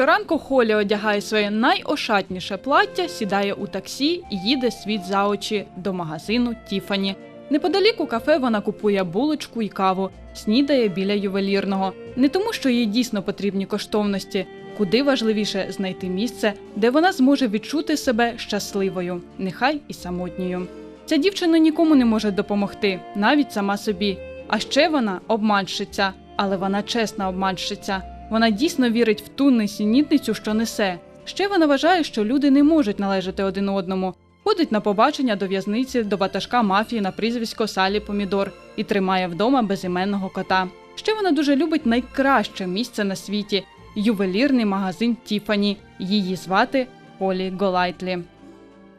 щоранку Холі одягає своє найошатніше плаття, сідає у таксі і їде світ за очі до магазину Тіфані. Неподалік у кафе вона купує булочку і каву, снідає біля ювелірного. Не тому, що їй дійсно потрібні коштовності, куди важливіше знайти місце, де вона зможе відчути себе щасливою, нехай і самотньою. Ця дівчина нікому не може допомогти, навіть сама собі. А ще вона обманщиця, але вона чесна обманщиця. Вона дійсно вірить в ту несенітницю, що несе. Ще вона вважає, що люди не можуть належати один одному. Ходить на побачення до в'язниці до ватажка мафії на прізвисько Салі Помідор і тримає вдома безіменного кота. Ще вона дуже любить найкраще місце на світі ювелірний магазин Тіфані. Її звати Полі Голайтлі.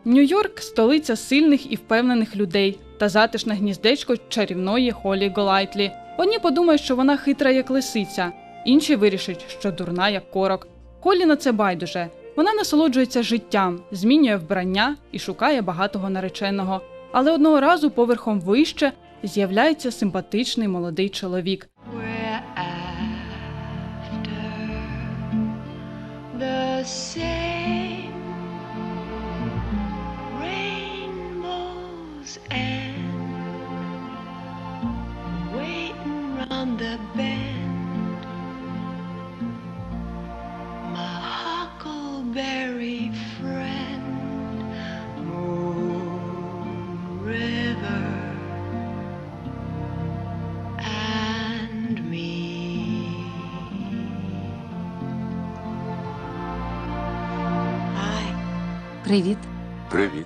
Нью-Йорк столиця сильних і впевнених людей та затишне гніздечко чарівної Холі Голайтлі. Одні подумають, що вона хитра як лисиця, інші вирішать, що дурна як корок. Колі на це байдуже. Вона насолоджується життям, змінює вбрання і шукає багатого нареченого. Але одного разу поверхом вище з'являється симпатичний молодий чоловік. The same Привіт. Привіт.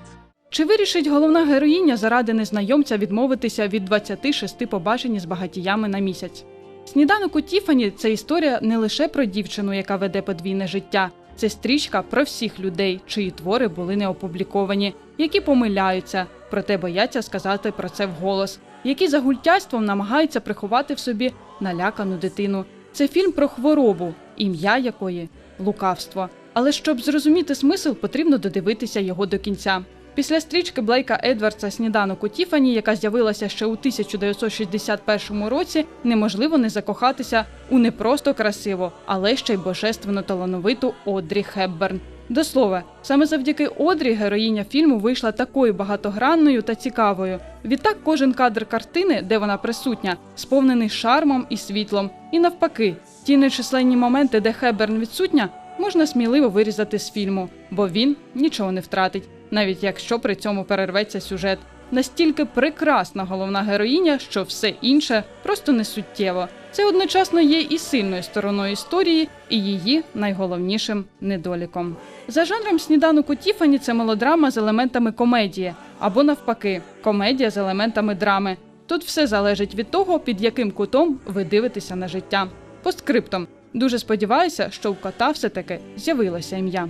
Чи вирішить головна героїня заради незнайомця відмовитися від 26 побачень з багатіями на місяць? Сніданок у Тіфані це історія не лише про дівчину, яка веде подвійне життя. Це стрічка про всіх людей, чиї твори були не опубліковані, які помиляються, проте бояться сказати про це вголос, які за гультяйством намагаються приховати в собі налякану дитину. Це фільм про хворобу, ім'я якої лукавство. Але щоб зрозуміти смисл, потрібно додивитися його до кінця. Після стрічки Блейка Едвардса Сніданок у Тіфані, яка з'явилася ще у 1961 році, неможливо не закохатися у не просто красиву, але ще й божественно талановиту Одрі Хепберн. До слова, саме завдяки Одрі героїня фільму вийшла такою багатогранною та цікавою. Відтак, кожен кадр картини, де вона присутня, сповнений шармом і світлом. І навпаки, ті нечисленні моменти, де Хепберн відсутня, можна сміливо вирізати з фільму, бо він нічого не втратить, навіть якщо при цьому перерветься сюжет. Настільки прекрасна головна героїня, що все інше просто не суттєво. Це одночасно є і сильною стороною історії, і її найголовнішим недоліком. За жанром сніданок у Тіфані це мелодрама з елементами комедії, або навпаки, комедія з елементами драми. Тут все залежить від того, під яким кутом ви дивитеся на життя. Постскриптом. Дуже сподіваюся, що у кота все таки з'явилося ім'я.